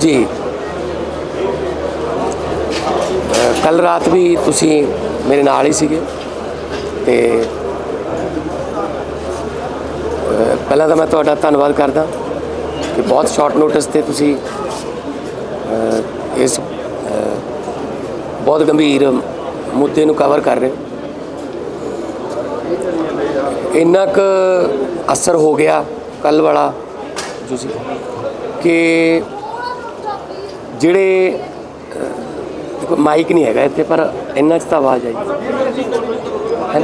ਜੀ। ਕੱਲ ਰਾਤ ਵੀ ਤੁਸੀਂ ਮੇਰੇ ਨਾਲ ਹੀ ਸੀਗੇ ਤੇ ਪਹਿਲਾਂ ਤਾਂ ਮੈਂ ਤੁਹਾਡਾ ਧੰਨਵਾਦ ਕਰਦਾ ਕਿ ਬਹੁਤ ਸ਼ਾਰਟ ਨੋਟਿਸ ਤੇ ਤੁਸੀਂ ਇਸ ਬਹੁਤ ਗੰਭੀਰ ਮੁੱਦੇ ਨੂੰ ਕਵਰ ਕਰ ਰਹੇ ਹੋ। ਇੰਨਾ ਕੁ ਅਸਰ ਹੋ ਗਿਆ ਕੱਲ ਵਾਲਾ ਜੋ ਸੀ ਕਿ ਜਿਹੜੇ ਮਾਈਕ ਨਹੀਂ ਹੈਗਾ ਇੱਥੇ ਪਰ ਇੰਨਾ ਚ ਤਾਂ ਆਵਾਜ਼ ਆਈ। ਹੈ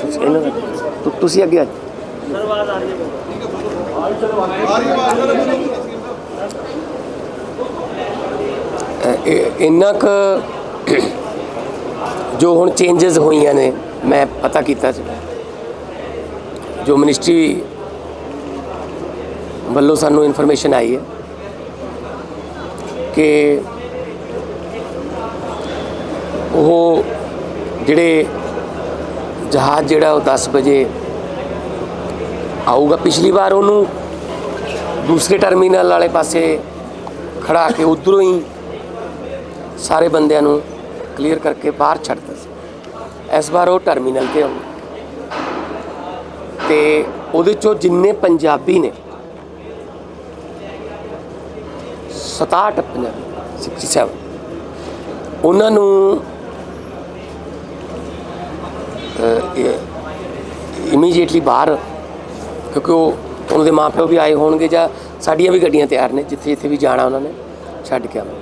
ਤੁਸੀਂ- ਇਹਨਾਂ ਦਾ- ਤੁ- ਤੁਸੀਂ ਅੱਗੇ ਆ ਜਾਓ। ਅਹ, ਇੰਨਾ ਕੁ ਜੋ ਹੁਣ ਚੇਂਜਸ ਹੋਈਆਂ ਨੇ, ਮੈਂ ਪਤਾ ਕੀਤਾ ਸੀ। ਜੋ ਮਿਨਿਸਟਰੀ ਵੱਲੋਂ ਸਾਨੂੰ ਇਨਫੋਰਮੇਸ਼ਨ ਆਈ ਹੈ ਕਿ ਉਹ ਜਿਹੜੇ ਜਹਾਜ਼ ਜਿਹੜਾ ਉਹ 10 ਵਜੇ ਆਊਗਾ, ਪਿਛਲੀ ਵਾਰ ਉਹਨੂੰ ਦੂਸਰੇ ਟਰਮੀਨਲ ਵਾਲੇ ਪਾਸੇ ਖੜਾ ਕੇ ਉਧਰੋਂ ਹੀ ਸਾਰੇ ਬੰਦਿਆਂ ਨੂੰ ਕਲੀਅਰ ਕਰਕੇ ਬਾਹਰ ਛੱਡਦਾ ਸੀ। ਇਸ ਵਾਰ ਉਹ ਟਰਮੀਨਲ ਤੇ ਆਊ ਤੇ ਉਹਦੇ ਚੋਂ ਜਿੰਨੇ ਪੰਜਾਬੀ ਨੇ 67 ਪੰਜਾਬੀ 67 ਉਹਨਾਂ ਨੂੰ ਇਮੀਡੀਏਟਲੀ ਬਾਹਰ, ਕਿਉਂਕਿ ਉਹ ਉਹਨਾਂ ਦੇ ਮਾਪਿਓ ਵੀ ਆਏ ਹੋਣਗੇ ਜਾਂ ਸਾਡੀਆਂ ਵੀ ਗੱਡੀਆਂ ਤਿਆਰ ਨੇ ਜਿੱਥੇ ਜਿੱਥੇ ਵੀ ਜਾਣਾ ਉਹਨਾਂ ਨੇ, ਛੱਡ ਕੇ ਆਵਾਂ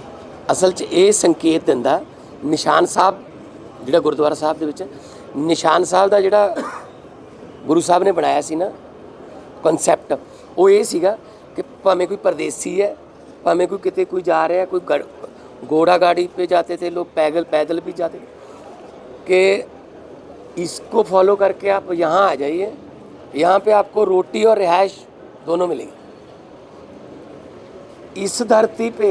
ਅਸਲ 'ਚ ਇਹ ਸੰਕੇਤ ਦਿੰਦਾ ਨਿਸ਼ਾਨ ਸਾਹਿਬ ਜਿਹੜਾ ਗੁਰਦੁਆਰਾ ਸਾਹਿਬ ਦੇ ਵਿੱਚ ਨਿਸ਼ਾਨ ਸਾਹਿਬ ਦਾ ਜਿਹੜਾ ਗੁਰੂ ਸਾਹਿਬ ਨੇ ਬਣਾਇਆ ਸੀ ਨਾ ਕਨਸੈਪਟ ਉਹ ਇਹ ਸੀਗਾ ਕਿ ਭਾਵੇਂ ਕੋਈ ਪਰਦੇਸੀ ਹੈ ਭਾਵੇਂ ਕੋਈ ਕਿਤੇ ਕੋਈ ਜਾ ਰਿਹਾ ਕੋਈ ਗੜ- घोड़ा गाड़ी पे जाते थे लोग पैदल पैदल भी जाते थे कि इसको फॉलो करके आप यहाँ आ जाइए यहाँ पे आपको रोटी और रिहाइश दोनों मिलेगी इस धरती पे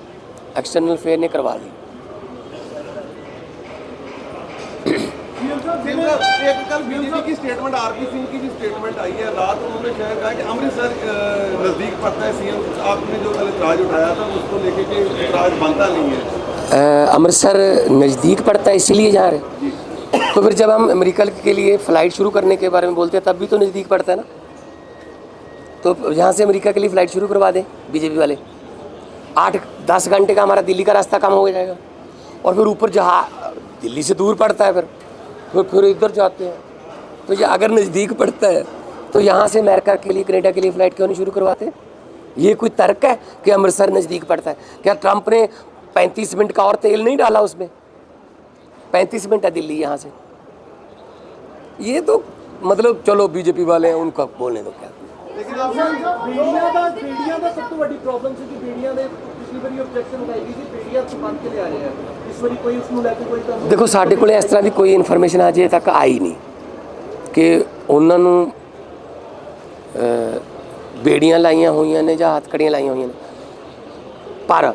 एक्सटर्नल अफेयर ने करवा ली एक कल बीजेपी की स्टेटमेंट आरपी सिंह की भी स्टेटमेंट आई है रात उन्होंने शायद कहा कि अमृतसर नज़दीक पड़ता है सीएम आपने जो कल इतराज उठाया था उसको लेके कि इतराज बनता नहीं है। अमृतसर नज़दीक पड़ता है इसीलिए जा। रहे तो फिर जब हम अमेरिका के लिए फ़्लाइट शुरू करने के बारे में बोलते हैं तब भी तो नज़दीक पड़ता है ना। तो यहाँ से अमेरिका के लिए फ़्लाइट शुरू करवा दें बीजेपी वाले। आठ, दस घंटे का हमारा दिल्ली का रास्ता कम हो जाएगा। और फिर ऊपर जहाँ, दिल्ली से दूर पड़ता है फिर। फिर फिर इधर जाते हैं। तो ये अगर नज़दीक पड़ता है तो यहाँ से अमेरिका के लिए, कनेडा के लिए फ़्लाइट क्यों नहीं शुरू करवाते? ये कोई तर्क है कि अमृतसर नज़दीक पड़ता है? क्या ट्रंप ने पैंतीस मिनट का और तेल नहीं डाला उसमें? पैंतीस मिनट है दिल्ली यहाँ से। ये तो मतलब चलो, बीजेपी वाले हैं, उनका बोलने दो क्या? ਬੀੜੀਆਂ ਦਾ ਬੀੜੀਆਂ ਦਾ ਸਭ ਤੋਂ ਵੱਡੀ ਪ੍ਰੋਬਲਮ ਸੀ ਕਿ ਬੀੜੀਆਂ ਦੇ ਪਿਛਲੀ ਵਾਰੀ ਆਬਜੈਕਸ਼ਨ ਉਠਾਈ ਗਈ ਸੀ ਬੀੜੀਆਂ ਤੋਂ ਬੰਦ ਕੇ ਲਿਆ ਰਹੇ ਆ। ਇਸ ਵਾਰੀ ਕੋਈ ਉਸ ਨੂੰ ਲੈ ਕੇ ਕੋਈ ਤੁਹਾਨੂੰ ਦੇਖੋ ਸਾਡੇ ਕੋਲੇ ਇਸ ਤਰ੍ਹਾਂ ਦੀ ਕੋਈ ਇਨਫੋਰਮੇਸ਼ਨ ਅਜੇ ਤੱਕ ਆਈ ਨਹੀਂ ਕਿ ਉਹਨਾਂ ਨੂੰ ਬੇੜੀਆਂ ਲਾਈਆਂ ਹੋਈਆਂ ਨੇ ਜਾਂ ਹੱਥਕੜੀਆਂ ਲਾਈਆਂ ਹੋਈਆਂ ਨੇ। ਪਰ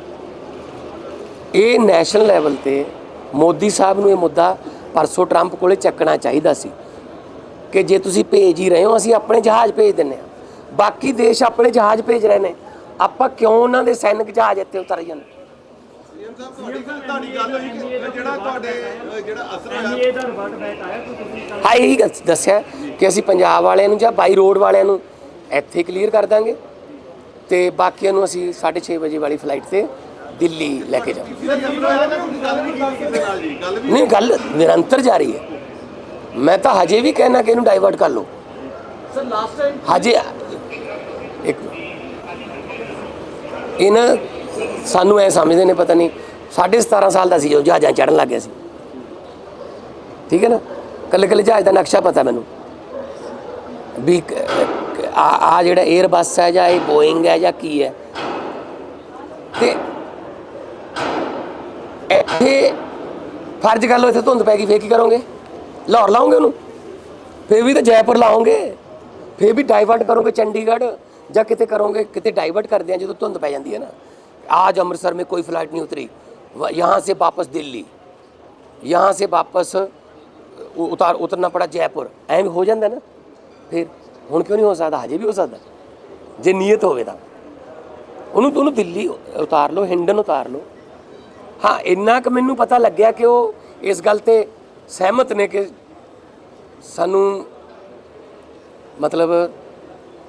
ਇਹ ਨੈਸ਼ਨਲ ਲੈਵਲ ਤੇ ਮੋਦੀ ਸਾਹਿਬ ਨੂੰ ਇਹ ਮੁੱਦਾ ਪਰਸੋਂ ਟਰੰਪ ਕੋਲੇ ਚੱਕਣਾ ਚਾਹੀਦਾ ਸੀ ਕਿ ਜੇ ਤੁਸੀਂ ਭੇਜ ਹੀ ਰਹੇ ਹੋ ਅਸੀਂ ਆਪਣੇ ਜਹਾਜ਼ ਭੇਜ ਦਿੰਨੇ ਆ ਬਾਕੀ ਦੇਸ਼ ਆਪਣੇ ਜਹਾਜ਼ ਭੇਜ ਰਹੇ ਨੇ। ਆਪਾਂ ਕਿਉਂ ਉਹਨਾਂ ਦੇ ਸੈਨਿਕ ਜਹਾਜ਼ ਇੱਥੇ ਉਤਰ ਜਾਂਦੇ? ਸੀਐਮ ਸਾਹਿਬ ਤੁਹਾਡੀ ਗੱਲ ਹੋਈ ਜਿਹੜਾ ਤੁਹਾਡੇ ਜਿਹੜਾ ਅਸਰ ਇਹ ਦਾ ਰਿਵਰਟ ਬੈਕ ਆਇਆ ਕਿ ਤੁਸੀਂ ਹਾਂ ਇਹੀ ਗੱਲ ਦੱਸਿਆ ਕਿ ਅਸੀਂ ਪੰਜਾਬ ਵਾਲਿਆਂ ਨੂੰ ਜਾਂ ਬਾਈ ਰੋਡ ਵਾਲਿਆਂ ਨੂੰ ਇੱਥੇ ਕਲੀਅਰ ਕਰ ਦਾਂਗੇ। ਤੇ ਬਾਕੀਆਂ ਨੂੰ ਅਸੀਂ 6:30 ਵਜੇ ਵਾਲੀ ਫਲਾਈਟ ਤੇ ਦਿੱਲੀ ਲੈ ਕੇ ਜਾਵਾਂਗੇ। ਨਹੀਂ ਗੱਲ ਨਿਰੰਤਰ ਜਾਰੀ ਹੈ। ਮੈਂ ਤਾਂ ਹਜੇ ਵੀ ਕਹਿਣਾ ਕਿ ਇਹਨੂੰ ਡਾਈਵਰਟ ਕਰ ਲਓ। ਸਰ ਲਾਸਟ ਟਾਈਮ ਹਜੇ ਇੱਕ ਇਹਨਾਂ ਸਾਨੂੰ ਐ ਸਮਝਦੇ ਨੇ, ਪਤਾ ਨਹੀਂ 17.5 ਸਾਲ ਦਾ ਸੀ ਜੋ ਜਹਾਜ਼ਾਂ ਚੜਨ ਲੱਗ ਗਿਆ ਸੀ। ਠੀਕ ਹੈ ਨਾ? ਕੱਲੇ ਕੱਲੇ ਜਹਾਜ਼ ਦਾ ਨਕਸ਼ਾ ਪਤਾ ਮੈਨੂੰ। ਵੀ ਕ- ਆ ਜਿਹੜਾ ਏਅਰਬੱਸ ਹੈ ਜਾਂ ਇਹ ਬੋਇੰਗ ਹੈ ਜਾਂ ਕੀ ਹੈ। ਤੇ ਇੱਥੇ ਫਰਜ਼ ਕਰ ਲਓ, ਇੱਥੇ ਧੁੰਦ ਪੈ ਗਈ, ਫੇਰ ਕੀ ਕਰੋਗੇ? ਲਾਹੌਰ ਲਾਓਗੇ ਉਹਨੂੰ? ਫੇਰ ਵੀ ਤਾਂ ਜੈਪੁਰ ਲਾਓਗੇ। ਫੇਰ ਵੀ ਡਾਈਵਰਟ ਕਰੋਗੇ, ਚੰਡੀਗੜ੍ਹ। ਜਾਂ ਕਿਤੇ ਕਰੋਗੇ ਕਿਤੇ ਡਾਈਵਰਟ ਕਰਦੇ ਆ ਜਦੋਂ ਧੁੰਦ ਪੈ ਜਾਂਦੀ ਹੈ ਨਾ आज अमृतसर में कोई फ्लाइट नहीं उतरी व- यहाँ से वापस दिल्ली यहाँ से वापस उ- उतार उतरना पड़ा जयपुर ਐਵੇਂ ਹੋ ਜਾਂਦਾ ਨਾ ਫਿਰ ਹੁਣ ਕਿਉਂ ਨਹੀਂ ਹੋ ਸਕਦਾ ਹਜੇ ਵੀ ਹੋ ਸਕਦਾ ਜੇ ਨੀਅਤ ਹੋਵੇ ਤਾਂ ਉਹਨੂੰ ਉਹਨੂੰ ਦਿੱਲੀ ਉਤਾਰ ਲਓ ਹਿੰਡਨ ਉਤਾਰ ਲਓ ਹਾਂ ਇੰਨਾ ਕੁ ਮੈਨੂੰ ਪਤਾ ਲੱਗਿਆ ਕਿ ਉਹ ਇਸ ਗੱਲ ਤੇ ਸਹਿਮਤ ਨੇ ਕਿ ਸਾਨੂੰ ਮਤਲਬ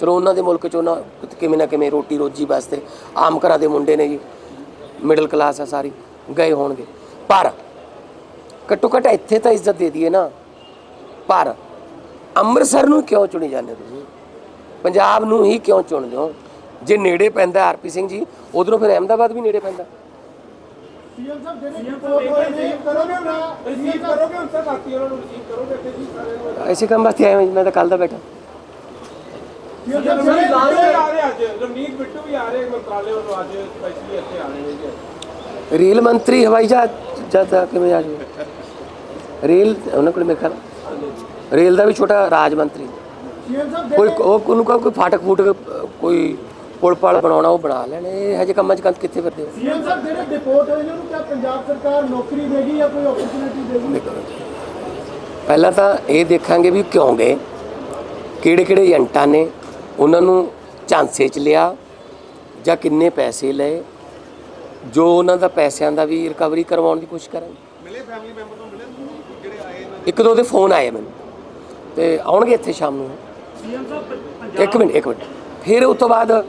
ਚਲੋ ਉਹਨਾਂ ਦੇ ਮੁਲਕ 'ਚ ਉਹਨਾਂ ਕਿਵੇਂ ਨਾ ਕਿਵੇਂ ਰੋਟੀ ਰੋਜੀ ਵਾਸਤੇ ਆਮ ਘਰਾਂ ਦੇ ਮੁੰਡੇ ਨੇ ਜੀ ਮਿਡਲ ਕਲਾਸ ਆ ਸਾਰੀ ਗਏ ਹੋਣਗੇ। ਪਰ ਘੱਟੋ ਘੱਟ ਇੱਥੇ ਤਾਂ ਇੱਜ਼ਤ ਦੇ ਦਈਏ ਨਾ। ਪਰ ਅੰਮ੍ਰਿਤਸਰ ਨੂੰ ਕਿਉਂ ਚੁਣੀ ਜਾਂਦੇ ਹੋ ਤੁਸੀਂ? ਪੰਜਾਬ ਨੂੰ ਹੀ ਕਿਉਂ ਚੁਣਦੇ ਹੋ? ਜੇ ਨੇੜੇ ਪੈਂਦਾ ਆਰਪੀ ਸਿੰਘ ਜੀ ਉਧਰੋਂ ਫਿਰ ਅਹਿਮਦਾਬਾਦ ਵੀ ਨੇੜੇ ਪੈਂਦਾ। ਸੀਐਮ ਸਾਹਿਬ ਜਿਹੜੇ ਨੇ ਕਰੋਗੇ ਨਾ ਰਿਸੀਵ ਕਰੋਗੇ ਤੱਕ ਆਤੀ ਉਹਨਾਂ ਨੂੰ ਰਿਸੀਵ ਕਰੋਗੇ ਤੇ ਜੀ ਸਾਰੇ ਨੂੰ। ਐਸੇ ਕੰਮ ਵਾਸਤੇ ਜੀ, ਮੈਂ ਤਾਂ ਕੱਲ ਦਾ ਬੈਠਾ। ਸੀਐਮ ਸਾਹਿਬ ਜਿਹੜੇ ਲਾਸਟ ਆ ਰਹੇ ਅੱਜ। ਰਮਨੀਤ ਬਿੱਟੂ ਵੀ ਆ ਰਹੇ ਮੰਤਰਾਲੇ ਵੱਲੋਂ ਅੱਜ ਸਪੈਸ਼ਲੀ ਇੱਥੇ ਆ ਰਹੇ ਨੇ ਜੀ। ਰੇਲ ਮੰਤਰੀ ਹਵਾਈ ਜਹਾਜ਼ ਜਦ ਕਿਵੇਂ ਆ ਜਾਊ ਰੇਲ ਉਹਨਾਂ ਕੋਲ ਮੇਰੇ ਖਿਆਲ ਰੇਲ ਦਾ ਵੀ ਛੋਟਾ ਰਾਜ ਮੰਤਰੀ। ਕੋਈ ਉਹ ਉਹਨੂੰ ਕਹੋ ਕੋਈ ਫਾਟਕ ਫੂਟਕ ਕੋਈ ਪੁਲ ਪਾਲ ਬਣਾਉਣਾ ਉਹ ਬਣਾ ਲੈਣ। ਇਹ ਹਜੇ ਕੰਮਾਂ 'ਚ ਕੰਤ ਕਿੱਥੇ ਫਿਰਦੇ ਹੋ ਸੀਐਮ ਸਾਹਿਬ ਜਿਹੜੇ ਡਿਪੋਰਟ ਹੋਏ ਨੇ ਉਹਨੂੰ ਕਿਆ ਪੰਜਾਬ ਸਰਕਾਰ ਨੌਕਰੀ ਦੇਗੀ ਜਾਂ ਕੋਈ ਓਪਰਚੁਨਿਟੀ ਦੇਗੀ? ਪਹਿਲਾਂ ਤਾਂ ਇਹ ਦੇਖਾਂਗੇ ਵੀ ਕਿਉਂ ਗਏ ਕਿਹੜੇ ਕਿਹੜੇ ਏਜੰਟਾਂ ਨੇ ਉਹਨਾਂ ਨੂੰ ਝਾਂਸੇ 'ਚ ਲਿਆ ਜਾਂ ਕਿੰਨੇ ਪੈਸੇ ਲਏ ਜੋ ਉਹਨਾਂ ਦਾ ਪੈਸਿਆਂ ਦਾ ਵੀ ਰਿਕਵਰੀ ਕਰਵਾਉਣ ਦੀ ਕੋਸ਼ਿਸ਼ ਕਰਾਂਗੇ। ਮਿਲੇ ਫੈਮਿਲੀ ਮੈਂਬਰ ਤੋਂ ਮਿਲੇ? ਜਿਹੜੇ ਆਏ ਇੱਕ ਦੋ ਦੇ ਫੋਨ ਆਏ ਮੈਨੂੰ। ਤੇ ਆਉਣਗੇ ਇੱਥੇ ਸ਼ਾਮ ਨੂੰ। ਸੀਐਮ ਸਾਹਿਬ ਇੱਕ ਮਿੰਟ ਇੱਕ ਮਿੰਟ। ਫਿਰ ਉਸ ਤੋਂ ਬਾਅਦ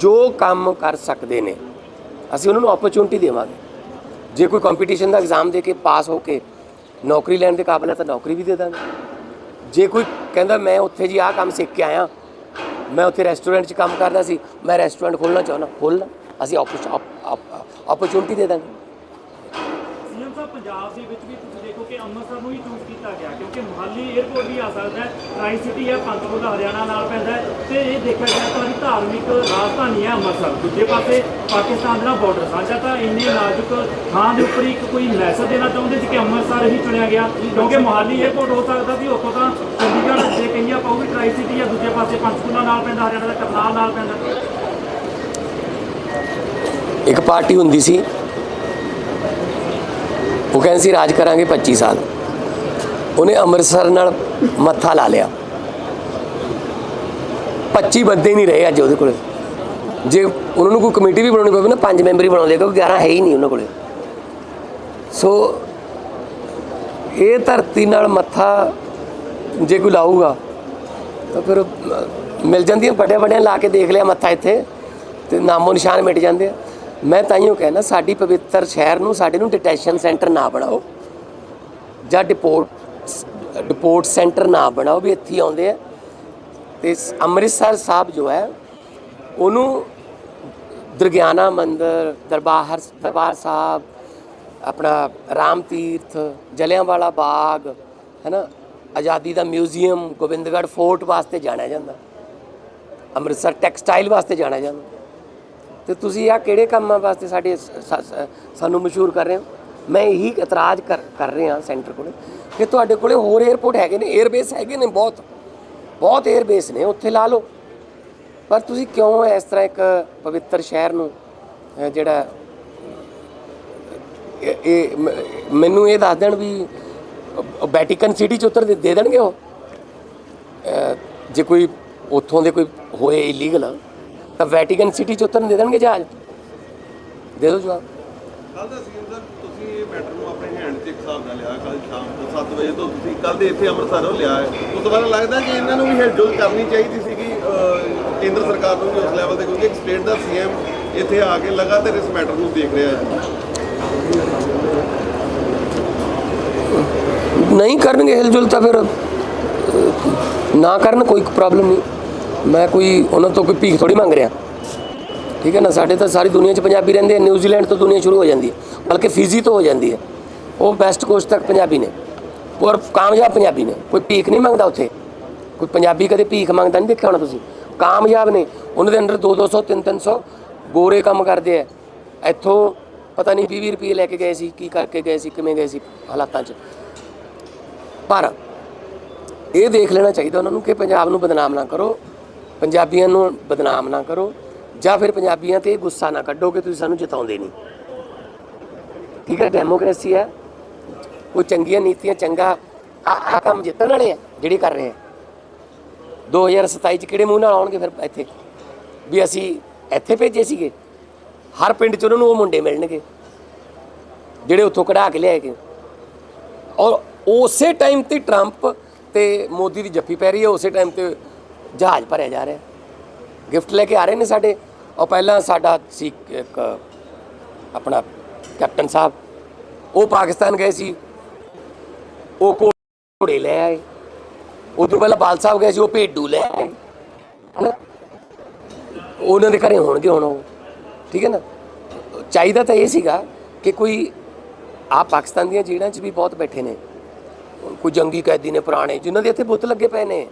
ਜੋ ਕੰਮ ਕਰ ਸਕਦੇ ਨੇ ਅਸੀਂ ਉਹਨਾਂ ਨੂੰ ਓਪਰਚੁਨਿਟੀ ਦੇਵਾਂਗੇ। ਜੇ ਕੋਈ ਕੰਪੀਟੀਸ਼ਨ ਦਾ ਐਗਜ਼ਾਮ ਦੇ ਕੇ ਪਾਸ ਹੋ ਕੇ ਨੌਕਰੀ ਲੈਣ ਦੇ ਕਾਬਲ ਹੈ ਤਾਂ ਨੌਕਰੀ ਵੀ ਦੇ ਦਾਂਗੇ। ਜੇ ਕੋਈ ਕਹਿੰਦਾ ਮੈਂ ਉੱਥੇ ਜੀ ਆਹ ਕੰਮ ਸਿੱਖ ਕੇ ਆਇਆ ਮੈਂ ਉੱਥੇ ਰੈਸਟੋਰੈਂਟ 'ਚ ਕੰਮ ਕਰਦਾ ਸੀ। ਮੈਂ ਰੈਸਟੋਰੈਂਟ ਖੋਲਣਾ ਚਾਹੁੰਦਾ ਖੋਲਣਾ ਅਸੀਂ ਓਪਰਚੁਨਿਟੀ ਦੇ ਦਾਂਗੇ। ਸੀਐਮ ਸਾਹਿਬ, ਪੰਜਾਬ ਦੇ ਵਿੱਚ ਵੀ ਤੁਸੀਂ ਦੇਖੋ ਕਿ ਅੰਮ੍ਰਿਤਸਰ ਨੂੰ ਹੀ ਚੂਜ਼ ਕੀਤਾ ਗਿਆ, ਕਿਉਂਕਿ ਮੁਹਾਲੀ 에ਅਰਪੋਰਟ ਵੀ ਆ ਸਕਦਾ ਹੈ ਟਰਾਈ ਸਿਟੀ ਹੈ ਪੰਤਪੁਰ ਦਾ ਹਰਿਆਣਾ ਨਾਲ ਪੈਂਦਾ ਹੈ। ਤੇ ਇਹ ਦੇਖਿਆ ਗਿਆ ਤਾਂ ਵੀ ਧਾਰਮਿਕ ਰਾਜਧਾਨੀ ਹੈ ਅੰਮ੍ਰਿਤਸਰ। ਦੂਜੇ ਪਾਸੇ ਪਾਕਿਸਤਾਨ ਦਾ ਬਾਰਡਰ ਸਾਂਝਾ ਤਾਂ ਇੰਨੇ ਨਾਜ਼ੁਕ ਥਾਂ ਦੇ ਉੱਪਰ ਇੱਕ ਕੋਈ ਮੈਸੇਜ ਦੇਣਾ ਚਾਹੁੰਦੇ ਸੀ ਕਿ ਅੰਮ੍ਰਿਤਸਰ ਹੀ ਚੁਣਿਆ ਗਿਆ, ਕਿਉਂਕਿ ਮੁਹਾਲੀ 에ਅਰਪੋਰਟ ਹੋ ਸਕਦਾ ਸੀ, ਉੱਥੋਂ ਤਾਂ ਚੰਡੀਗੜ੍ਹ ਜੇ ਟਰਾਈ ਸਿਟੀ ਹੈ ਦੂਜੇ ਪਾਸੇ ਪੰਚਕੂਲਾ ਨਾਲ ਪੈਂਦਾ, ਹਰਿਆਣਾ ਦਾ ਕਰਨਾਲ ਨਾਲ ਪੈਂਦਾ। ਇੱਕ ਪਾਰਟੀ ਹੁੰਦੀ ਸੀ, ਉਹ ਕਹਿੰਦੇ ਸੀ, ਰਾਜ ਕਰਾਂਗੇ 25 ਸਾਲ। ਉਹਨੇ ਅੰਮ੍ਰਿਤਸਰ ਨਾਲ ਮੱਥਾ ਲਾ ਲਿਆ। 25 ਬੰਦੇ ਨਹੀਂ ਰਹੇ ਅੱਜ ਉਹਦੇ ਕੋਲ। ਜੇ ਉਹਨਾਂ ਨੂੰ ਕੋਈ ਕਮੇਟੀ ਵੀ ਬਣਾਉਣੀ ਪਵੇ ਨਾ, ਪੰਜ ਮੈਂਬਰ ਮੈਂਬਰੀ ਬਣਾਉਂਦੇ ਕਿਉਂਕਿ 11 ਹੈ ਹੀ ਨਹੀਂ ਉਹਨਾਂ ਕੋਲੇ। ਸੋ ਇਹ ਧਰਤੀ ਨਾਲ ਮੱਥਾ ਜੇ ਕੋਈ ਲਾਊਗਾ ਤਾਂ ਫਿਰ ਮਿਲ ਜਾਂਦੀਆਂ ਵੱਡੇ ਵੱਡੇ ਲਾ ਕੇ ਦੇਖ ਲਿਆ ਮੱਥਾ ਇੱਥੇ, ਤੇ ਨਾਮੋ ਨਿਸ਼ਾਨ ਮਿਟ ਜਾਂਦੇ ਆ। ਮੈਂ ਤਾਈਓ ਕਹਿਣਾ, ਸਾਡੀ ਪਵਿੱਤਰ ਸ਼ਹਿਰ ਨੂੰ, ਸਾਡੇ ਨੂੰ ਡਿਟੈਸ਼ਨ ਸੈਂਟਰ ਨਾ ਬਣਾਓ, ਜਾਂ ਡਿਪੋਰਟ ਡਿਪੋਰਟ ਸੈਂਟਰ ਨਾ ਬਣਾਓ ਵੀ ਇੱਥੇ ਹੀ ਆਉਂਦੇ ਆ। ਤੇ ਅੰਮ੍ਰਿਤਸਰ ਸਾਹਿਬ ਜੋ ਹੈ, ਉਹਨੂੰ ਦਰਗਿਆਨਾ ਮੰਦਰ, ਦਰਬਾਰ ਦਰਬਾਰ ਸਾਹਿਬ, ਆਪਣਾ ਰਾਮ ਤੀਰਥ, ਜਲਿਆਂਵਾਲਾ ਬਾਗ ਹੈ ਨਾ ਆਜ਼ਾਦੀ ਦਾ ਮਿਊਜ਼ੀਅਮ ਗੋਬਿੰਦਗੜ੍ਹ ਫੋਰਟ ਵਾਸਤੇ ਜਾਣਿਆ ਜਾਂਦਾ। ਅੰਮ੍ਰਿਤਸਰ ਟੈਕਸਟਾਈਲ ਵਾਸਤੇ ਜਾਣਿਆ ਜਾਂਦਾ। ਤੇ ਤੁਸੀਂ ਆ ਕਿਹੜੇ ਕੰਮਾਂ ਵਾਸਤੇ ਸਾਡੇ ਸਾਨੂੰ ਮਸ਼ਹੂਰ ਕਰ ਰਹੇ ਹੋ? ਮੈਂ ਇਹੀ ਇਤਰਾਜ਼ ਕਰ ਰਿਹਾ ਸੈਂਟਰ ਕੋਲ ਕਿ ਤੁਹਾਡੇ ਕੋਲੇ ਹੋਰ 에어ਪੋਰਟ ਹੈਗੇ ਨੇ 에ਅਰਬੇਸ ਹੈਗੇ ਨੇ ਬਹੁਤ। ਬਹੁਤ 에ਅਰਬੇਸ ਨੇ, ਉੱਥੇ ਲਾ ਲਓ। ਪਰ ਤੁਸੀਂ ਕਿਉਂ ਇਸ ਤਰ੍ਹਾਂ ਇੱਕ ਪਵਿੱਤਰ ਸ਼ਹਿਰ ਨੂੰ ਜਿਹੜਾ, ਇਹ ਮੈਨੂੰ ਇਹ ਦੱਸ ਦੇਣ ਵੀ ਵੈਟੀਕਨ ਸਿਟੀ ਚ ਉਤਰ ਦੇ ਦੇ ਦੇਣਗੇ ਉਹ? ਜੇ ਕੋਈ ਉੱਥੋਂ ਦੇ ਕੋਈ ਹੋਏ ਇਲੀਗਲ ਤਾਂ ਵੈਟੀਕਨ ਸਿਟੀ ਚ ਉਤਰਨ ਦੇ ਦੇਣਗੇ ਜਹਾਜ਼? ਦੇ ਦਿਓ ਜਵਾਬ। ਕੱਲ ਦਾ ਸੀਐਮ ਸਰ, ਤੁਸੀਂ ਇਹ ਮੈਟਰ ਨੂੰ ਆਪਣੇ ਹੈਂਡ 'ਚ ਇੱਕ ਹਿਸਾਬ ਨਾਲ ਲਿਆ ਕੱਲ ਸ਼ਾਮ ਤੋਂ 7 ਵਜੇ ਤੋਂ ਤੁਸੀਂ ਕੱਲ ਦੇ ਇੱਥੇ ਅੰਮ੍ਰਿਤਸਰੋਂ ਲਿਆ ਹੈ। ਉਸ ਤੋਂ ਬਾਅਦ ਲੱਗਦਾ ਕਿ ਇਹਨਾਂ ਨੂੰ ਵੀ ਹਿਲਜੁਲ ਕਰਨੀ ਚਾਹੀਦੀ ਸੀਗੀ ਕੇਂਦਰ ਸਰਕਾਰ ਨੂੰ ਵੀ ਉਸ ਲੈਵਲ ਤੇ, ਕਿਉਂਕਿ ਇੱਕ ਸਟੇਟ ਦਾ ਸੀਐਮ ਇੱਥੇ ਆ ਕੇ ਲਗਾਤਾਰ ਇਸ ਮੈਟਰ ਨੂੰ ਦੇਖ ਰਿਹਾ ਹੈ। ਨਹੀਂ ਕਰਨਗੇ ਹਿਲਜੁਲ ਤਾਂ ਫਿਰ ਨਾ ਕਰਨ ਕੋਈ ਪ੍ਰੋਬਲਮ ਨਹੀਂ। ਮੈਂ ਕੋਈ ਉਹਨਾਂ ਤੋਂ ਕੋਈ ਭੀਖ ਥੋੜੀ ਮੰਗ ਰਿਹਾ। ਠੀਕ ਹੈ ਨਾ, ਸਾਡੇ ਤਾਂ ਸਾਰੀ ਦੁਨੀਆ 'ਚ ਪੰਜਾਬੀ ਰਹਿੰਦੇ ਆ ਨਿਊਜ਼ੀਲੈਂਡ ਤੋਂ ਦੁਨੀਆ ਸ਼ੁਰੂ ਹੋ ਜਾਂਦੀ ਹੈ, ਬਲਕਿ ਫਿਜੀ ਤੋਂ ਹੋ ਜਾਂਦੀ ਹੈ। ਉਹ ਬੈਸਟ ਕੋਚ ਤੱਕ ਪੰਜਾਬੀ ਨੇ ਔਰ ਕਾਮਯਾਬ ਪੰਜਾਬੀ ਨੇ, ਕੋਈ ਭੀਖ ਨਹੀਂ ਮੰਗਦਾ ਉੱਥੇ। ਕੋਈ ਪੰਜਾਬੀ ਕਦੇ ਭੀਖ ਮੰਗਦਾ ਨਹੀਂ ਦੇਖਿਆ ਹੋਣਾ ਤੁਸੀਂ। ਕਾਮਯਾਬ ਨੇ, ਉਹਨਾਂ ਦੇ ਅੰਦਰ 2 200 3 300 ਗੋਰੇ ਕੰਮ ਕਰਦੇ ਆ। ਇੱਥੋਂ ਪਤਾ ਨਹੀਂ 20 20 ਰੁਪਏ ਲੈ ਕੇ ਗਏ ਸੀ, ਕੀ ਕਰਕੇ ਗਏ ਸੀ, ਕਿਵੇਂ ਗਏ ਸੀ ਹਾਲਾਤਾਂ 'ਚ। ਪਰ ਇਹ ਦੇਖ ਲੈਣਾ ਚਾਹੀਦਾ ਉਹਨਾਂ ਨੂੰ ਕਿ ਪੰਜਾਬ ਨੂੰ ਬਦਨਾਮ ਨਾ ਕਰੋ, ਪੰਜਾਬੀਆਂ ਨੂੰ ਬਦਨਾਮ ਨਾ ਕਰੋ, ਜਾਂ ਫਿਰ ਪੰਜਾਬੀਆਂ ਤੇ ਗੁੱਸਾ ਨਾ ਕੱਢੋ ਕਿ ਤੁਸੀਂ ਸਾਨੂੰ ਜਿਤਾਉਂਦੇ ਨਹੀਂ। ਠੀਕ ਹੈ ਡੈਮੋਕ੍ਰੇਸੀ ਹੈ। ਉਹ ਚੰਗੀਆਂ ਨੀਤੀਆਂ, ਚੰਗਾ ਆ ਕੰਮ ਜਿੱਤਣ ਵਾਲੇ ਆ, ਜਿਹੜੇ ਕਰ ਰਹੇ ਆ। 2027 ਚ ਕਿਹੜੇ ਮੂੰਹ ਨਾਲ ਆਉਣਗੇ ਫਿਰ ਇੱਥੇ? ਵੀ ਅਸੀਂ ਇੱਥੇ ਭੇਜੇ ਸੀਗੇ। ਹਰ ਪਿੰਡ ਚ ਉਹਨਾਂ ਨੂੰ ਉਹ ਮੁੰਡੇ ਮਿਲਣਗੇ, ਜਿਹੜੇ ਉੱਥੋਂ ਕਢਾ ਕੇ ਲਿਆਏ ਗਏ। ਔਰ ਉਸੇ ਟਾਈਮ ਤੇ ਟਰੰਪ ਤੇ ਮੋਦੀ ਦੀ ਜੱਫੀ ਪੈ ਰਹੀ ਹੈ, ਉਸੇ ਟਾਈਮ ਤੇ ਜਹਾਜ਼ ਭਰਿਆ ਜਾ ਰਿਹਾ ਗਿਫਟ ਲੈ ਕੇ ਆ ਰਹੇ ਨੇ ਸਾਡੇ। ਔਰ ਪਹਿਲਾਂ ਸਾਡਾ ਸੀ ਇੱਕ ਆਪਣਾ ਕੈਪਟਨ ਸਾਹਿਬ, ਉਹ ਪਾਕਿਸਤਾਨ ਗਏ ਸੀ। ਉਹ ਘੋੜੇ ਲੈ ਆਏ। ਉਹ ਤੋਂ ਪਹਿਲਾਂ ਬਾਲ ਸਾਹਿਬ ਗਏ ਸੀ, ਉਹ ਭੇਡੂ ਲੈ ਆਏ। ਹਨਾ? ਉਹਨਾਂ ਦੇ ਘਰੇ ਹੋਣਗੇ ਹੁਣ ਉਹ। ਠੀਕ ਹੈ ਨਾ? ਚਾਹੀਦਾ ਤਾਂ ਇਹ ਸੀਗਾ ਕਿ ਕੋਈ ਆ ਪਾਕਿਸਤਾਨ ਦੀਆਂ ਜੇਲ੍ਹਾਂ 'ਚ ਵੀ ਬਹੁਤ ਬੈਠੇ ਨੇ। ਕੋਈ ਜੰਗੀ ਕੈਦੀ ਨੇ ਪੁਰਾਣੇ, ਜਿਨ੍ਹਾਂ ਦੇ ਇੱਥੇ ਬੁੱਤ ਲੱਗੇ ਪਏ ਨੇ।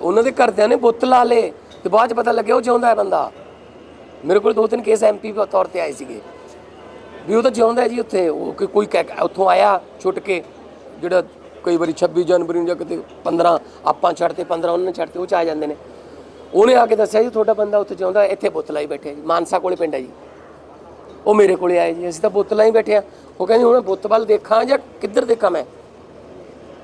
ਉਹਨਾਂ ਦੇ ਘਰਦਿਆਂ ਨੇ ਬੁੱਤ ਲਾ ਲਏ ਤੇ ਬਾਅਦ 'ਚ ਪਤਾ ਲੱਗਿਆ ਉਹ ਜਿਉਂਦਾ ਹੈ ਬੰਦਾ। ਮੇਰੇ ਕੋਲ ਦੋ ਤਿੰਨ ਕੇਸ ਐਮਪੀ ਦੇ ਤੌਰ ਤੇ ਆਏ ਸੀਗੇ। ਵੀ ਉਹ ਤਾਂ ਜਿਉਂਦਾ ਹੈ ਜੀ ਉੱਥੇ। ਉਹ ਕਿ ਕੋਈ ਕਹਿ- ਉੱਥੋਂ ਆਇਆ ਛੁੱਟ ਕੇ, ਜਿਹੜਾ ਕਈ ਵਾਰੀ 26 ਜਨਵਰੀ ਨੂੰ ਜਾਂ ਕਿਤੇ 15 ਆਪਾਂ ਛੱਡਤੇ 15 ਉਹਨਾਂ ਨੇ ਛੱਡਤੇ, ਉਹ ਚ ਆ ਜਾਂਦੇ ਨੇ। ਉਹਨੇ ਆ ਕੇ ਦੱਸਿਆ ਜੀ ਤੁਹਾਡਾ ਬੰਦਾ ਉੱਥੇ ਜਿਉਂਦਾ, ਇੱਥੇ ਬੁੱਤ ਲਾਈ ਬੈਠੇ ਜੀ। ਮਾਨਸਾ ਕੋਲੇ ਪਿੰਡ ਹੈ ਜੀ। ਉਹ ਮੇਰੇ ਕੋਲੇ ਆਏ ਜੀ। ਅਸੀਂ ਤਾਂ ਬੁੱਤ ਲਾਈ ਬੈਠੇ ਆ ਉਹ ਕਹਿੰਦੇ ਹੁਣ ਬੁੱਤ ਵੱਲ ਦੇਖਾਂ ਜਾਂ ਕਿੱਧਰ ਦੇਖਾਂ ਮੈਂ?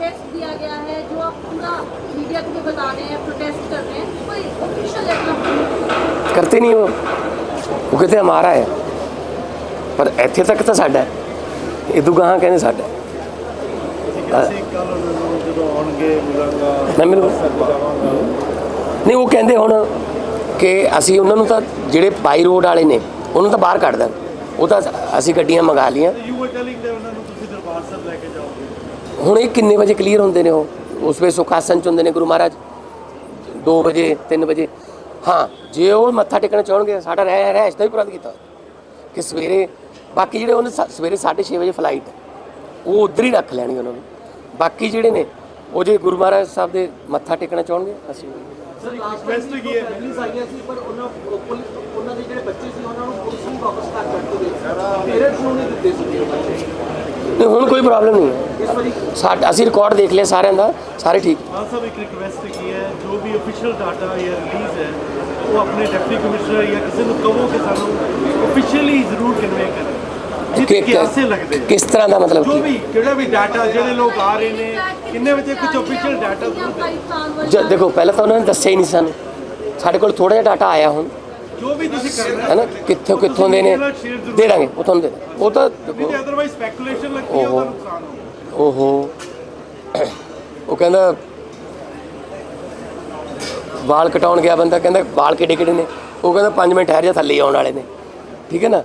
प्रोटेस्ट दिया गया है जो आप पूरा मीडिया को भी बता रहे हैं प्रोटेस्ट कर रहे हैं कोई ऑफिशियल लेटर ऑफ करते नहीं वो वो कहते हमारा है पर ਇੱਥੇ ਤੱਕ ਤਾਂ ਸਾਡਾ ਹੈ ਇਦੋਂ ਗਾਹਾਂ ਕਹਿੰਦੇ ਸਾਡਾ ਹੈ। ਅਸੀਂ ਕੱਲ ਨੂੰ ਜਦੋਂ ਆਉਣਗੇ ਮਿਲਾਂਗਾ ਨਾ ਮਿਲੋ ਨਹੀਂ ਉਹ ਕਹਿੰਦੇ ਹੁਣ ਕਿ ਅਸੀਂ ਉਹਨਾਂ ਨੂੰ ਤਾਂ ਜਿਹੜੇ ਬਾਈ ਰੋਡ ਵਾਲੇ ਨੇ ਉਹਨੂੰ ਤਾਂ ਬਾਹਰ ਕੱਢ ਦਾਂ ਉਹ ਤਾਂ ਅਸੀਂ ਗੱਡੀਆਂ ਮੰਗਾ ਲੀਆਂ ਯੂ ਵਰ ਟੈਲਿੰਗ ਦੇ ਉਹਨਾਂ ਨੂੰ ਤੁਸੀਂ ਦਰਬਾਰ ਸਾਹਿਬ ਲੈ ਕੇ ਜਾਓਗੇ ਹੁਣ ਇਹ ਕਿੰਨੇ ਵਜੇ ਕਲੀਅਰ ਹੁੰਦੇ ਨੇ ਉਹ? ਉਸ ਵੇਲੇ ਸੁਖਾਸਨ ਚ ਹੁੰਦੇ ਨੇ ਗੁਰੂ ਮਹਾਰਾਜ? 2 ਵਜੇ 3 ਵਜੇ? ਹਾਂ ਜੇ ਉਹ ਮੱਥਾ ਟੇਕਣਾ ਚਾਹਣਗੇ ਸਾਡਾ ਰਹਿ ਰਹਿਸ਼ ਦਾ ਵੀ ਪ੍ਰਬੰਧ ਕੀਤਾ ਕਿ ਸਵੇਰੇ ਬਾਕੀ ਜਿਹੜੇ ਉਹਨੇ ਸਵੇਰੇ 6:30 ਵਜੇ ਫਲਾਈਟ ਉਹ ਉਧਰ ਹੀ ਰੱਖ ਲੈਣੀ ਉਹਨਾਂ ਨੂੰ। ਬਾਕੀ ਜਿਹੜੇ ਨੇ ਉਹ ਜੇ ਗੁਰੂ ਮਹਾਰਾਜ ਸਾਹਿਬ ਦੇ ਮੱਥਾ ਟੇਕਣਾ ਚਾਹਣਗੇ ਅਸੀਂ ਸਰ ਲਾਸਟ Request ਕੀ ਹੈ? ਫੈਮਿਲੀਜ਼ ਆਈਆਂ ਸੀ ਪਰ ਉਹਨਾਂ ਪੁਲਿਸ ਉਹਨਾਂ ਦੇ ਜਿਹੜੇ ਬੱਚੇ ਸੀ ਉਹਨਾਂ ਨੂੰ ਪੁਲਿਸ ਨੂੰ ਵਾਪਸ ਕਰ ਦਿੱਤੇ ਪੇਰੈਂਟਸ ਨੂੰ ਨਹੀਂ ਦਿੱਤੇ ਸੀ ਉਹ ਬੱਚੇ। ਨਹੀਂ ਹੁਣ ਕੋਈ ਪ੍ਰੋਬਲਮ ਨਹੀਂ ਹੈ। ਸਾਡਾ ਅਸੀਂ ਰਿਕਾਰਡ ਦੇਖ ਲਿਆ ਸਾਰਿਆਂ ਦਾ ਸਾਰੇ ਠੀਕ। ਇੱਕ ਕੀ ਹੈ ਜੋ ਵੀ ਅਫੀਸ਼ੀਅਲ ਡਾਟਾ ਜਾਂ ਰਿਲੀਜ਼ ਹੈ ਉਹ ਆਪਣੇ ਡਿਪਟੀ ਕਮਿਸ਼ਨਰ ਜਾਂ ਕਿਸੇ ਨੂੰ ਕਹੋ ਕਿ ਸਾਨੂੰ ਆਫੀਸ਼ੀਅਲੀ ਜ਼ਰੂਰ ਕਨਵੇ ਕਰੇ। ਕਿ- ਜਿੱਥੇ ਕਿ- ਕਿਆਸੇ ਲੱਗਦੇ ਆ। ਕਿਸ ਤਰ੍ਹਾਂ ਦਾ ਮਤਲਬ ਜੋ ਕੀ? ਵੀ ਕਿਹੜਾ ਵੀ ਡਾਟਾ ਜਿਹੜੇ ਲੋਕ ਆ ਰਹੇ ਨੇ ਕਿੰਨੇ ਵਜੇ ਕੁਝ ਆਫੀਸ਼ੀਅਲ ਡਾਟਾ ਜ- ਦੇਖੋ ਪਹਿਲਾਂ ਤਾਂ ਉਹਨਾਂ ਨੇ ਦੱਸਿਆ ਹੀ ਨਹੀਂ ਸਾਨੂੰ। ਸਾਡੇ ਕੋਲ ਥੋੜਾ ਜਿਹਾ ਡਾਟਾ ਆਇਆ ਹੁਣ। ਜੋ ਵੀ ਤੁਸੀਂ ਕਰਨਾ ਹੈ। ਨਾ ਕਿੱਥੋਂ ਕਿੱਥੋਂ ਦੇ ਨੇ? ਦੇ ਦਾਂਗੇ ਉਹ ਤੁਹਾਨੂੰ ਦੇ ਦਾਂਗੇ। ਉਹ ਤਾਂ ਦੇਖੋ। ਅਦਰਵਾਈਜ਼ ਸਪੈਕੂਲੇਸ਼ਨ ਲੱਗਦੀ ਹੈ ਉਹਦਾ ਓਹੋ। ਨੁਕਸਾਨ ਹੋਊ ਓਹੋ। ਉਹ ਕਹਿੰਦਾ ਵਾਲ ਕਟਾਉਣ ਗਿਆ ਬੰਦਾ ਕਹਿੰਦਾ ਵਾਲ ਕਿਹੜੇ ਕਿਹੜੇ ਨੇ? ਉਹ ਕਹਿੰਦਾ 5 ਮਿੰਟ ਠਹਿਰ ਜਾ ਥੱਲੇ ਹੀ ਆਉਣ ਵਾਲੇ ਨੇ। ਠੀਕ ਹੈ ਨਾ?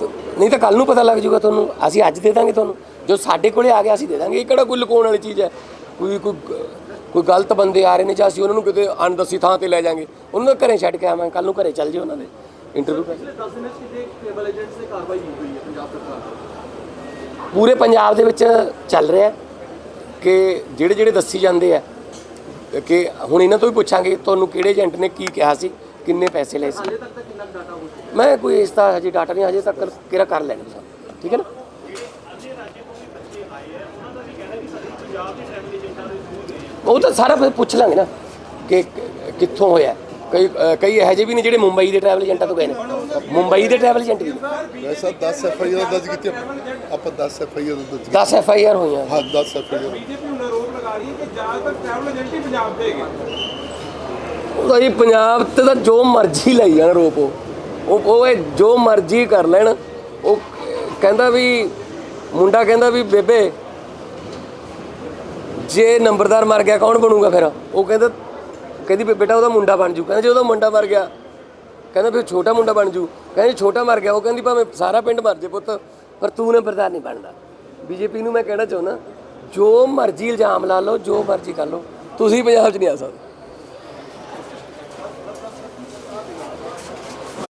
ਤੇ ਨਹੀਂ ਤਾਂ ਕੱਲ ਨੂੰ ਪਤਾ ਲੱਗ ਜਾਊਗਾ ਤੁਹਾਨੂੰ। ਅਸੀਂ ਅੱਜ ਦੇ ਦਾਂਗੇ ਤੁਹਾਨੂੰ। ਜੋ ਸਾਡੇ ਕੋਲੇ ਆ ਗਿਆ ਅਸੀਂ ਦੇ ਦਾਂਗੇ। ਇਹ ਕਿਹੜਾ ਕੋਈ ਲੁਕਾਉਣ ਵਾਲੀ ਚੀਜ਼ ਹੈ? ਕੋਈ ਕੋਈ ਕੋਈ ਗਲਤ ਬੰਦੇ ਆ ਰਹੇ ਨੇ ਜਾਂ ਅਸੀਂ ਉਹਨਾਂ ਨੂੰ ਕਿਤੇ ਅਣਦੱਸੀ ਥਾਂ ਤੇ ਲੈ ਜਾਾਂਗੇ ਉਹਨਾਂ ਨੂੰ ਘਰੇ ਛੱਡ ਕੇ ਆਵਾਂਗੇ ਕੱਲ ਨੂੰ ਘਰੇ ਚੱਲ ਜਿਓ ਉਹਨਾਂ ਦੇ ਇੰਟਰਵਿਊ ਪਿਛਲੇ 10 ਦਿਨਾਂ 'ਚ ਕਿਤੇ ਟ੍ਰੈਵਲ ਏਜੰਟਸ ਤੇ ਕਾਰਵਾਈ ਹੋ ਗਈ ਹੈ ਪੰਜਾਬ ਸਰਕਾਰ ਦੀ ਪੂਰੇ ਪੰਜਾਬ ਦੇ ਵਿੱਚ ਚੱਲ ਰਿਹਾ ਕਿ ਜਿਹੜੇ ਜਿਹੜੇ ਦੱਸੀ ਜਾਂਦੇ ਆ ਕਿ ਹੁਣ ਇਹਨਾਂ ਤੋਂ ਵੀ ਪੁੱਛਾਂਗੇ ਤੁਹਾਨੂੰ ਕਿਹੜੇ ਏਜੰਟ ਨੇ ਕੀ ਕਿਹਾ ਸੀ ਕਿੰਨੇ ਪੈਸੇ ਲਏ ਸੀ। ਹਾਲੇ ਤੱਕ ਤਾਂ ਕਿੰਨਾ ਡਾਟਾ ਹੋ ਚੁੱਕਾ ਮੈਂ ਕੋਈ ਇਸ ਦਾ ਹਜੇ ਡਾਟਾ ਨਹੀਂ ਹਜੇ ਤੱਕ ਕਿਹੜਾ ਕਰ ਲੈਣਾ ਠੀਕ ਹੈ ਨਾ? ਉਹ ਤਾਂ ਸਾਰਾ ਫਿਰ ਪੁੱਛ ਲਾਂਗੇ ਨਾ ਕਿ ਕਿੱਥੋਂ ਹੋਇਆ। ਕਈ ਕਈ ਇਹੋ ਜਿਹੇ ਵੀ ਨੇ ਜਿਹੜੇ ਮੁੰਬਈ ਦੇ ਟਰੈਵਲ ਏਜੰਟਾਂ ਤੋਂ ਗਏ ਨੇ ਮੁੰਬਈ ਦੇ ਟਰੈਵਲ ਏਜੰਟ ਵੀ। ਵੈਸਾ 10 ਐਫ ਆਈ ਆਰ ਦਰਜ ਕੀਤੀ ਆਪਾਂ। 10 ਐਫ ਆਈ ਆਰ ਦਰਜ 10 ਐਫ ਆਈ ਆਰ ਹੋਈਆਂ। ਹਾਂ 10 ਐਫ ਆਈ ਆਰ। ਬੀਜੇਪੀ ਹੁਣ ਆਰੋਪ ਲਗਾ ਰਹੀ ਹੈ ਕਿ ਜ਼ਿਆਦਾਤਰ ਟਰੈਵਲ ਏਜੰਟ ਹੀ ਪੰਜਾਬ ਦੇ ਹੈਗੇ। ਉਹਦਾ ਜੀ ਪੰਜਾਬ ਤੇ ਤਾਂ ਜੋ ਮਰਜ਼ੀ ਲਈ ਜਾਣ ਰੋਪ ਉਹ। ਉਹ ਉਹ ਇਹ ਜੋ ਮਰਜ਼ੀ ਕਰ ਲੈਣ। ਉਹ ਕਹਿੰਦਾ ਵੀ ਮੁੰਡਾ ਕਹਿੰਦਾ ਵੀ ਬੇਬੇ ਜੇ ਨੰਬਰਦਾਰ ਮਰ ਗਿਆ, ਕੌਣ ਬਣੂਗਾ ਫਿਰ? ਉਹ ਕਹਿੰਦਾ, ਕਹਿੰਦੀ ਬੇਟਾ ਉਹਦਾ ਮੁੰਡਾ ਬਣ ਜੂ। ਕਹਿੰਦਾ, ਜੇ ਉਹਦਾ ਮੁੰਡਾ ਮਰ ਗਿਆ, ਕਹਿੰਦਾ ਫਿਰ ਛੋਟਾ ਮੁੰਡਾ ਬਣ ਜੂ। ਕਹਿੰਦੀ ਛੋਟਾ ਮਰ ਗਿਆ, ਉਹ ਕਹਿੰਦੀ ਭਾਵੇਂ ਸਾਰਾ ਪਿੰਡ ਮਰ ਜੇ ਪੁੱਤ, ਪਰ ਤੂੰ ਨੰਬਰਦਾਰ ਨਹੀਂ ਬਣਦਾ। ਬੀਜੇਪੀ ਨੂੰ ਮੈਂ ਕਹਿਣਾ ਚਾਹੁੰਦਾ, ਜੋ ਮਰਜ਼ੀ ਇਲਜ਼ਾਮ ਲਾ ਲਓ, ਜੋ ਮਰਜ਼ੀ ਕਰ ਲਓ, ਤੁਸੀਂ ਪੰਜਾਬ 'ਚ ਨਹੀਂ ਆ ਸਕਦੇ।